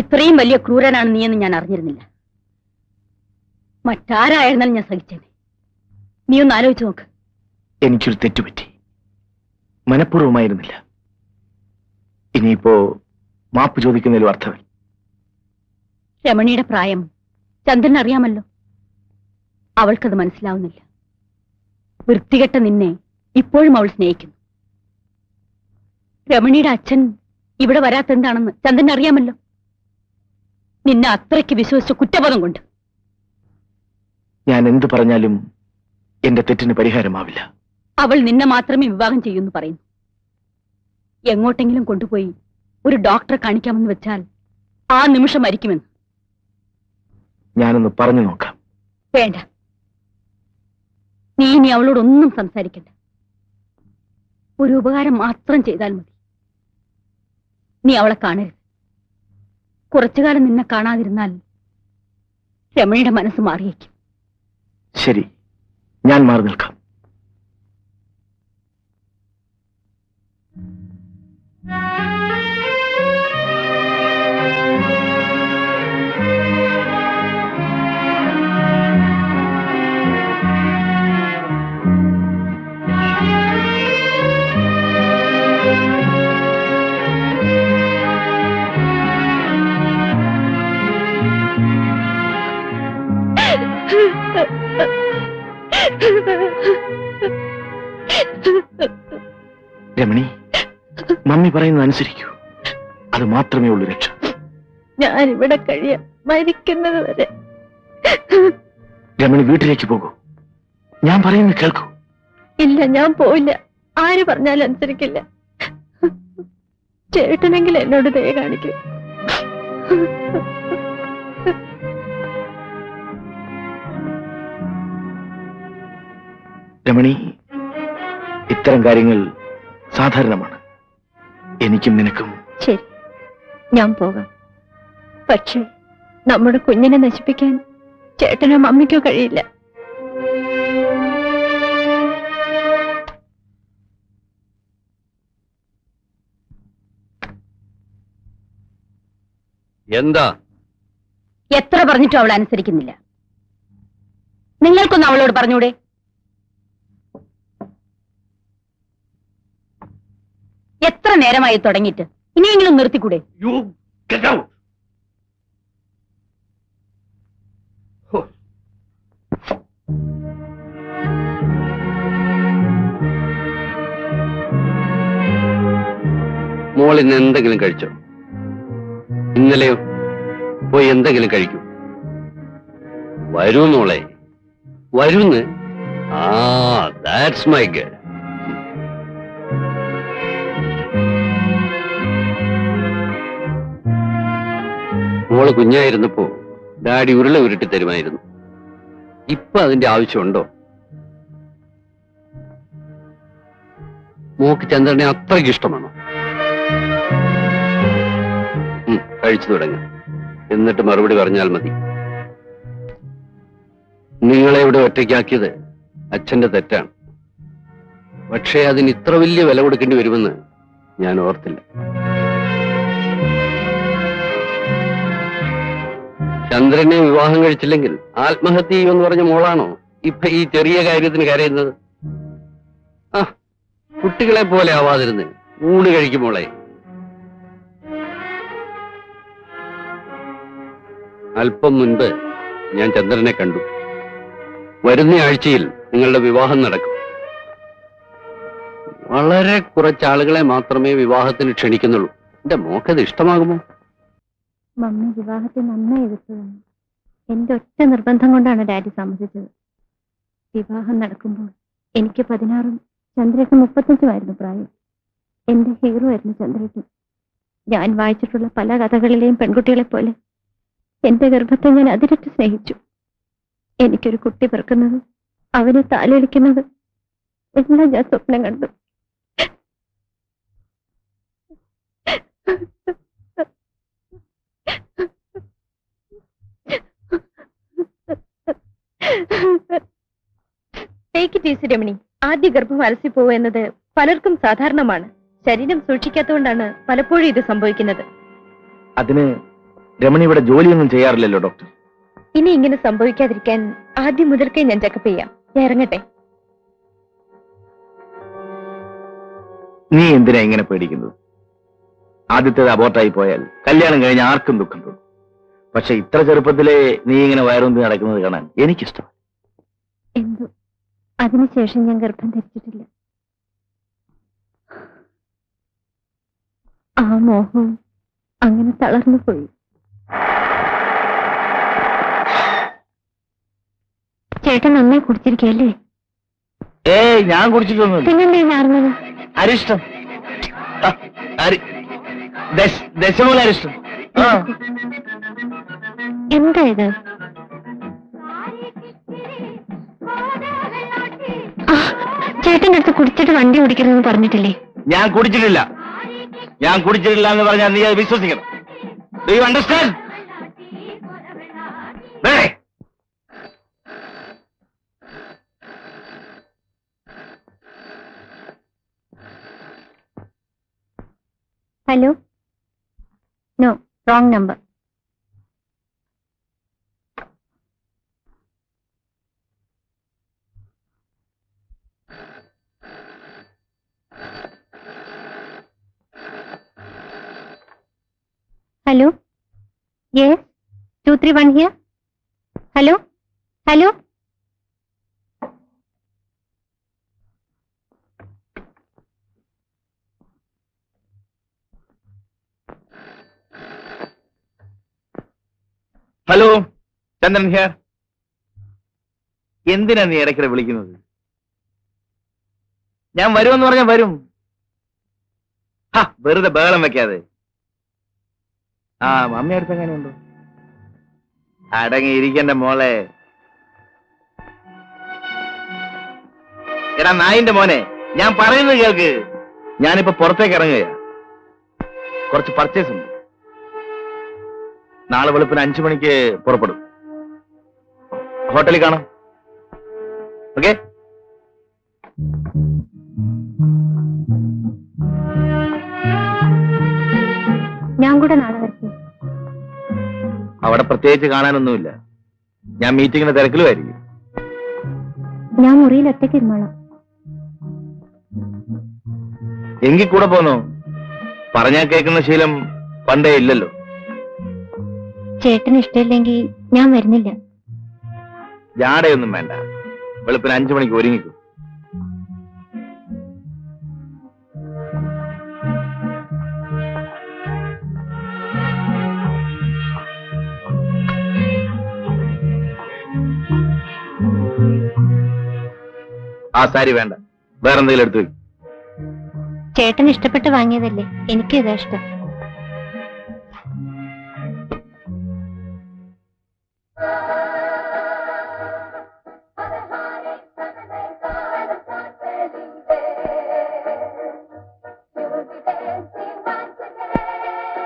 ഇത്രയും വലിയ ക്രൂരനാണ് നീയെന്ന് ഞാൻ അറിഞ്ഞിരുന്നില്ല. മറ്റാരായിരുന്നാലും ഞാൻ സഹിച്ചേനെ. നീ ഒന്ന് ആലോചിച്ച് നോക്ക്. എനിക്കൊരു തെറ്റുപറ്റി. മനഃപൂർവമായിരുന്നില്ല. ഇനിയിപ്പോ മാപ്പ് ചോദിക്കുന്നതിലും അർത്ഥമില്ല. രമണിയുടെ പ്രായം ചന്ദ്രൻ അറിയാമല്ലോ. അവൾക്കത് മനസ്സിലാവുന്നില്ല. വൃത്തികെട്ട നിന്നെ ഇപ്പോഴും അവൾ സ്നേഹിക്കുന്നു. രമണിയുടെ അച്ഛൻ ഇവിടെ വരാത്തെന്താണെന്ന് ചന്ദ്രൻ അറിയാമല്ലോ. നിന്നെ അത്രയ്ക്ക് വിശ്വസിച്ച കുറ്റബോധം കൊണ്ട് ഞാൻ എന്ത് പറഞ്ഞാലും എന്റെ തെറ്റിന് പരിഹാരമാവില്ല. അവൾ നിന്നെ മാത്രമേ വിവാഹം ചെയ്യൂന്ന് പറയുന്നു. എങ്ങോട്ടെങ്കിലും കൊണ്ടുപോയി ഒരു ഡോക്ടറെ കാണിക്കാമെന്ന് വെച്ചാൽ ആ നിമിഷം മരിക്കുമെന്ന്. ഞാനൊന്ന് പറഞ്ഞു നോക്കാം. വേണ്ട. നീ ഇനി അവളോടൊന്നും സംസാരിക്കണ്ട. ഒരു ഉപകാരം മാത്രം ചെയ്താൽ മതി. നീ അവളെ കാണരുത്. കുറച്ചു കാലം നിന്നെ കാണാതിരുന്നാൽ രമണിയുടെ മനസ്സ് മാറിയേക്കും. ശരി ഞാൻ മാറി നിൽക്കാം. രമണി മമ്മി പറയുന്നത് അനുസരിക്കൂ അത് മാത്രമേ ഉള്ളൂ രക്ഷ. ഞാൻ ഇവിടെ കഴിയ. മരിക്കുന്നത് വരെ. രമണി വീട്ടിലേക്ക് പോകൂ. ഞാൻ പറയുന്നത് കേൾക്കൂ. ഇല്ല ഞാൻ പോയില്ല ആര് പറഞ്ഞാലും അനുസരിക്കില്ല. ചേട്ടനെങ്കിൽ എന്നോട് ദയ കാണിക്കും. രമണി ഇത്തരം കാര്യങ്ങൾ സാധാരണമാണ്. എനിക്കും നിനക്കും. ശരി. ഞാൻ പോകാം. പക്ഷേ നമ്മുടെ കുഞ്ഞിനെ നശിപ്പിക്കാൻ ചേട്ടനോ മമ്മിക്കോ കഴിയില്ല. എന്താ? എത്ര പറഞ്ഞിട്ടും അവൾ അനുസരിക്കുന്നില്ല. നിങ്ങൾക്കൊന്ന് അവളോട് പറഞ്ഞൂടെ? എത്ര നേരമായി തുടങ്ങിയിട്ട്? ഇനിയെങ്കിലും നിർത്തിക്കൂടെ? യു ഗെറ്റ് ഔട്ട് മോൾ ഇന്ന് എന്തെങ്കിലും കഴിച്ചോ? ഇന്നലെയോ പോയി എന്തെങ്കിലും കഴിക്കൂ. വരൂ മോളെ. വരൂന്ന്? ആ ദാറ്റ്സ് മൈ ഗേൾ മോൾ കുഞ്ഞായിരുന്നപ്പോ ഡാഡി ഉരുള ഉരുട്ടി തരുമായിരുന്നു. ഇപ്പൊ അതിന്റെ ആവശ്യമുണ്ടോ? മോക്ക് ചന്ദ്രനെ അത്രയ്ക്ക് ഇഷ്ടമാണോ? കഴിച്ചു തുടങ്ങാം. എന്നിട്ട് മറുപടി പറഞ്ഞാൽ മതി. നിങ്ങളെ ഇവിടെ ഒറ്റയ്ക്കാക്കിയത് അച്ഛന്റെ തെറ്റാണ്. പക്ഷേ അതിന് ഇത്ര വലിയ വില കൊടുക്കേണ്ടി വരുമെന്ന് ഞാൻ ഓർത്തില്ല. ചന്ദ്രനെ വിവാഹം കഴിച്ചില്ലെങ്കിൽ ആത്മഹത്യ ചെയ്യുമെന്ന് പറഞ്ഞ മോളാണോ ഇപ്പൊ ഈ ചെറിയ കാര്യത്തിന് കരയുന്നത്? ആ കുട്ടികളെ പോലെ ആവാതിരുന്ന് ഊണ് കഴിക്കുമോളെ അല്പം മുൻപ് ഞാൻ ചന്ദ്രനെ കണ്ടു. വരുന്ന ആഴ്ചയിൽ നിങ്ങളുടെ വിവാഹം നടക്കും. വളരെ കുറച്ചാളുകളെ മാത്രമേ വിവാഹത്തിന് ക്ഷണിക്കുന്നുള്ളൂ. എന്റെ മോക്കത് ഇഷ്ടമാകുമോ? മമ്മി വിവാഹത്തെ നന്നായി എതിർത്തതാണ് എന്റെ ഒറ്റ നിർബന്ധം കൊണ്ടാണ് ഡാഡി സമ്മതിച്ചത് വിവാഹം നടക്കുമ്പോൾ എനിക്ക് പതിനാറും ചന്ദ്രയ്ക്ക് മുപ്പത്തഞ്ചുമായിരുന്നു പ്രായം. എന്റെ ഹീറോ ആയിരുന്നു ചന്ദ്രയ്ക്ക് ഞാൻ വായിച്ചിട്ടുള്ള പല കഥകളിലെയും പെൺകുട്ടികളെ പോലെ എന്റെ ഗർഭത്തെ ഞാൻ അതിരറ്റ് സ്നേഹിച്ചു. എനിക്കൊരു കുട്ടി പിറക്കുന്നത് അവനെ താലൊലിക്കുന്നത് എല്ലാം ഞാൻ സ്വപ്നം കണ്ടു. ഇറ്റ് രമണി ആദ്യ ഗർഭം അലസിപ്പോവുക എന്നത് പലർക്കും സാധാരണമാണ്. ശരീരം സൂക്ഷിക്കാത്തതുകൊണ്ടാണ് പലപ്പോഴും ഇത് സംഭവിക്കുന്നത്. അതിന് രമണി ഇവിടെ ജോലിയൊന്നും ചെയ്യാറില്ലല്ലോ ഡോക്ടർ? ഇനി ഇങ്ങനെ സംഭവിക്കാതിരിക്കാൻ ആദ്യം മുതൽക്കേ ഞാൻ ചെക്കപ്പ് ചെയ്യാം. ഞാൻ ഇറങ്ങട്ടെ? നീ എന്തിനാ ഇങ്ങനെ പേടിക്കുന്നത്? ആദ്യത്തേത് അബോർട്ടായി പോയാൽ കല്യാണം കഴിഞ്ഞ ആർക്കും ദുഃഖം തോന്നും. പക്ഷെ ഇത്ര ചെറുപ്പത്തിലെ നീ ഇങ്ങനെ വയറുന്തി നടക്കുന്നത് കാണാൻ എനിക്കിഷ്ടം എന്തോ? അതിനുശേഷം ഞാൻ ഗർഭം ധരിച്ചിട്ടില്ല. ആ മോഹം അങ്ങനെ തളർന്നു പോയി. ചേട്ടൻ നന്നായി കുടിച്ചിരിക്കല്ലേ ഏയ് ഞാൻ കുടിച്ചിട്ടൊന്നും പിന്നെന്തേ നാർന്നത് അരിഷ്ടം. ദശമൂല അരിഷ്ടം. എന്താ ഇത്? ചേട്ടന്റെ അടുത്ത് കുടിച്ചിട്ട് വണ്ടി ഓടിക്കരുതെന്ന് പറഞ്ഞിട്ടില്ലേ? ഞാൻ കുടിച്ചിട്ടില്ല. ഞാൻ കുടിച്ചിട്ടില്ല എന്ന് പറഞ്ഞാൽ നീ അത് വിശ്വസിക്കണം. Do you understand hello no wrong number hello yes two three one here hello hello hello Chandran here എന്തിനാ നീ ഇടയ്ക്കിടെ വിളിക്കുന്നത്? ഞാൻ വരുമെന്ന് പറഞ്ഞാൽ വരും. വെറുതെ ബഹളം വെക്കാതെ. ആ മമ്മി അടുത്ത് എങ്ങനെയുണ്ടോ അടങ്ങിയിരിക്കണ്ട മോളെ. എടാ നായിന്റെ മോനെ ഞാൻ പറയുന്നത് കേൾക്ക്. ഞാനിപ്പോ പുറത്തേക്ക് ഇറങ്ങുക കുറച്ച് പർച്ചേസ് ഉണ്ട്. നാളെ വെളുപ്പിന് അഞ്ചു മണിക്ക് പുറപ്പെടും. ഹോട്ടലിൽ കാണാം. ഓക്കെ ഞാൻ കൂടെ നാളെ വരട്ടെ അവിടെ പ്രത്യേകിച്ച് കാണാനൊന്നുമില്ല. ഞാൻ മീറ്റിങ്ങിന് തിരക്കിലുമായിരിക്കും. ഞാൻ മുറിയിൽ ഒറ്റയ്ക്ക് ഇരുന്നോളാം. എങ്കിൽ കൂടെ പോന്നോ? പറഞ്ഞാ കേൾക്കുന്ന ശീലം പണ്ടേ ഇല്ലല്ലോ. ചേട്ടന് ഇഷ്ടമില്ലെങ്കിൽ ഞാൻ വരുന്നില്ല. ജാടയൊന്നും വേണ്ട. വെളുപ്പിന് അഞ്ചു മണിക്ക് ഒരുങ്ങിക്കും. ആ സാരി വേണ്ട. വേറെ എന്തെങ്കിലും എടുത്തു വെക്കും. ചേട്ടൻ ഇഷ്ടപ്പെട്ട് വാങ്ങിയതല്ലേ? എനിക്ക് ഇതാ ഇഷ്ടം.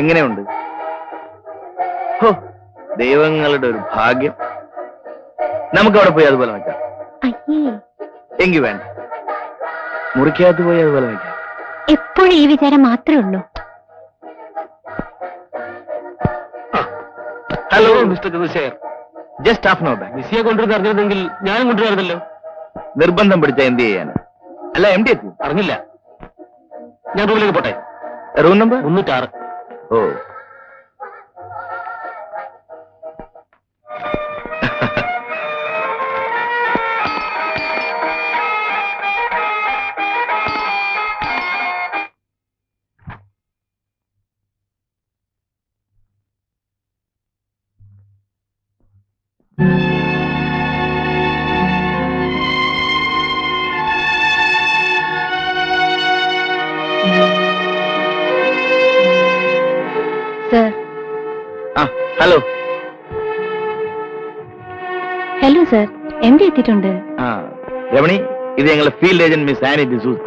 എങ്ങനെയുണ്ട്? ഹോ ദൈവങ്ങളുടെ ഒരു ഭാഗ്യം. നമുക്ക് അവിടെ പോയി അതുപോലെ വെക്കാം അയ്യേ എങ്കിൽ വേണ്ട. മുറിക്കകത്ത് പോയി അതുപോലെ വെക്കാം എപ്പോഴും ഈ വിചാരം മാത്രമേ ഉള്ളൂ. Hello mister Chandrashekhar. Just half no back മിസ്സിയെ കൊണ്ടുവരുന്ന അറിഞ്ഞിരുന്നെങ്കിൽ ഞാനും കൊണ്ടുവരുന്നല്ലോ നിർബന്ധം പിടിച്ച എന്ത് ചെയ്യാൻ അല്ല എം ഡി എത്തി അറിഞ്ഞില്ല. ഞാൻ റൂമിലേക്ക് പോട്ടെ. റൂം നമ്പർ മുന്നൂറ്റാറ്. ഓ. എത്തിയിട്ടുണ്ട് രമണി ഇത് ഞങ്ങളുടെ field agent miss Annie D'Souza.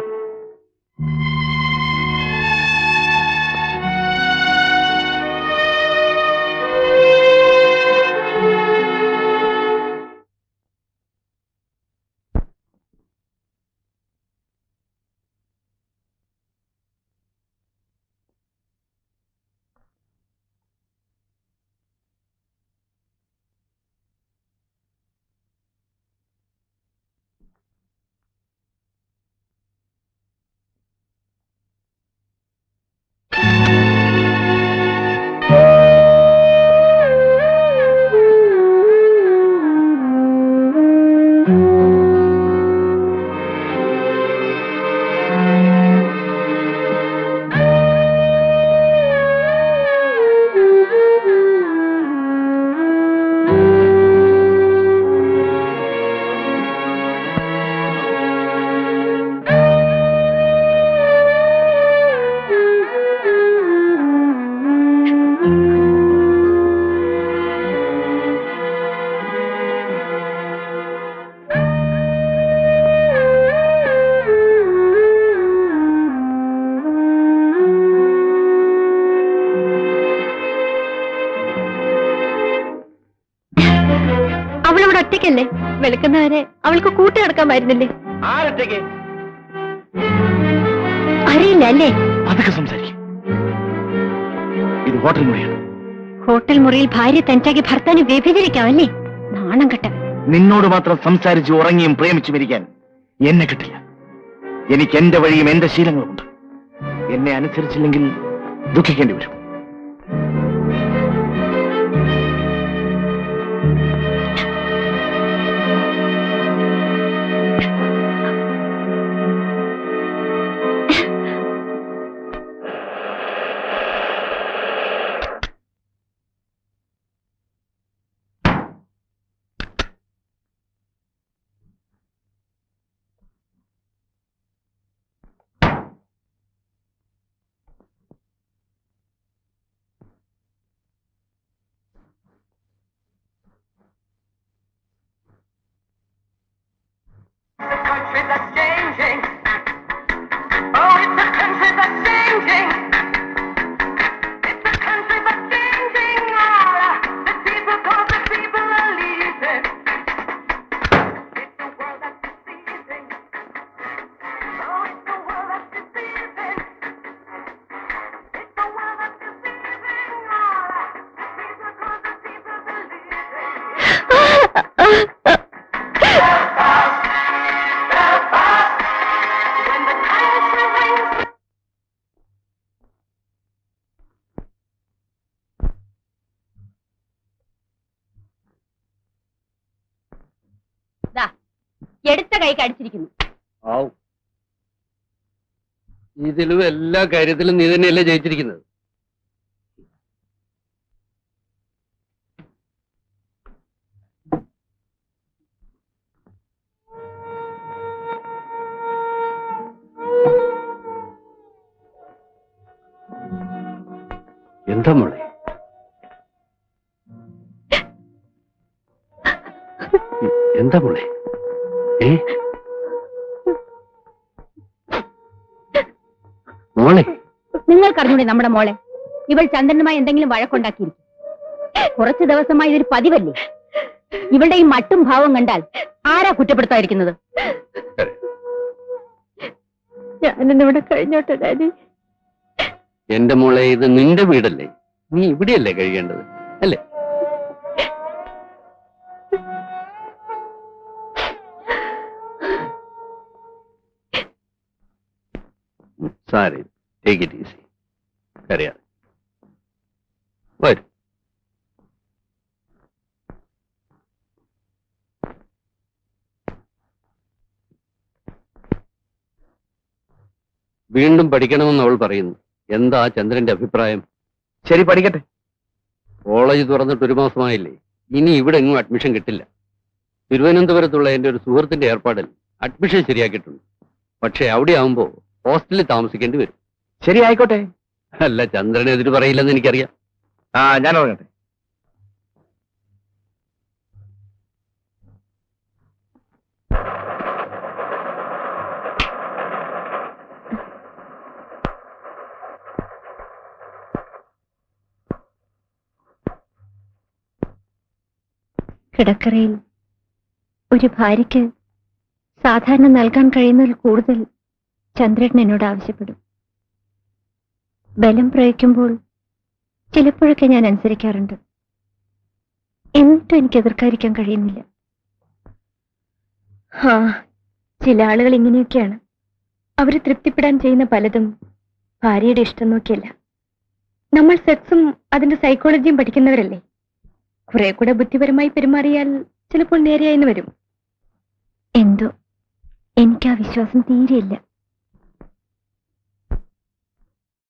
അവളവിടെ ഒറ്റയ്ക്കല്ലേ? വെളുക്കുന്നവരെ അവൾക്ക് കൂട്ടി നടക്കാമായിരുന്നില്ലേ ആരൊറ്റയ്ക്ക്? അറിയില്ല അല്ലേ? അതൊക്കെ സംസാരിക്കും. ഇത് ഹോട്ടൽ മുറിയാണ്. ഹോട്ടൽ മുറിയിൽ ഭാര്യ തനിച്ചാക്കി ഭർത്താവിനെ വ്യഭിചരിക്കാമല്ലേ നാണം കെട്ട. നിന്നോട് മാത്രം സംസാരിച്ച് ഉറങ്ങിയും പ്രേമിച്ചു മരിക്കാൻ എന്നെ കിട്ടില്ല. എനിക്ക് എന്റെ വഴിയും എന്റെ ശീലങ്ങളുമുണ്ട്. എന്നെ അനുസരിച്ചില്ലെങ്കിൽ ദുഃഖിക്കേണ്ടി വരും. എടുത്ത കൈ കടിച്ചിരിക്കുന്നു ഇതിലും എല്ലാ കാര്യത്തിലും നീ തന്നെയല്ലേ ജയിച്ചിരിക്കുന്നത്? എന്താ മോളെ? എന്താ മോളെ? ഏ? നിങ്ങൾക്കറിഞ്ഞൂടെ നമ്മുടെ മോളെ. ഇവൾ ചന്ദ്രനുമായി എന്തെങ്കിലും വഴക്കുണ്ടാക്കിയിരിക്കും. കുറച്ചു ദിവസമായി ഇതൊരു പതിവല്ലേ? ഇവളുടെ ഈ മട്ടും ഭാവം കണ്ടാൽ ആരാ കുറ്റപ്പെടുത്താതിരിക്കുന്നത്? ഞാനിന്നിവിടെ കഴിഞ്ഞോട്ടെ ഡാഡി? എന്റെ മോളെ ഇത് നിന്റെ വീടല്ലേ? നീ ഇവിടെയല്ലേ കഴിയേണ്ടത് അല്ലേ? സാരി ടേക്ക് ഇറ്റ് ഈസി കരയാതെ വരും. വീണ്ടും പഠിക്കണമെന്ന് അവൾ പറയുന്നു. എന്താ ചന്ദ്രന്റെ അഭിപ്രായം? ശരി പഠിക്കട്ടെ. കോളേജ് തുറന്നിട്ട് ഒരു മാസമായില്ലേ? ഇനി ഇവിടെ എങ്ങും അഡ്മിഷൻ കിട്ടില്ല. തിരുവനന്തപുരത്തുള്ള എന്റെ ഒരു സുഹൃത്തിന്റെ ഏർപ്പാടിൽ അഡ്മിഷൻ ശരിയാക്കിയിട്ടുണ്ട്. പക്ഷേ അവിടെ ആവുമ്പോൾ ഹോസ്റ്റലിൽ താമസിക്കേണ്ടി വരും. ശരി ആയിക്കോട്ടെ. അല്ല ചന്ദ്രനെ എതിര് പറയില്ലെന്ന് എനിക്കറിയാം. ആ ഞാൻ ഉറങ്ങട്ടെ കിടക്കറയിൽ ഒരു ഭാര്യയ്ക്ക് സാധാരണ നൽകാൻ കഴിയുന്നതിൽ കൂടുതൽ ചന്ദ്രൻ എന്നോട് ആവശ്യപ്പെടും. ബലം പ്രയോഗിക്കുമ്പോൾ ചിലപ്പോഴൊക്കെ ഞാൻ അനുസരിക്കാറുണ്ട്. എന്നിട്ടും എനിക്ക് എതിർക്കാതിരിക്കാൻ കഴിയുന്നില്ല. ആ ചില ആളുകൾ ഇങ്ങനെയൊക്കെയാണ്. അവർ തൃപ്തിപ്പെടാൻ ചെയ്യുന്ന പലതും ഭാര്യയുടെ ഇഷ്ടം നോക്കിയല്ല. നമ്മൾ സെക്സും അതിന്റെ സൈക്കോളജിയും പഠിക്കുന്നവരല്ലേ? കുറെ കൂടെ ബുദ്ധിപരമായി പെരുമാറിയാൽ ചിലപ്പോൾ നേരെയായിന്ന് വരും. എന്തോ? എനിക്ക് ആ വിശ്വാസം തീരെയില്ല.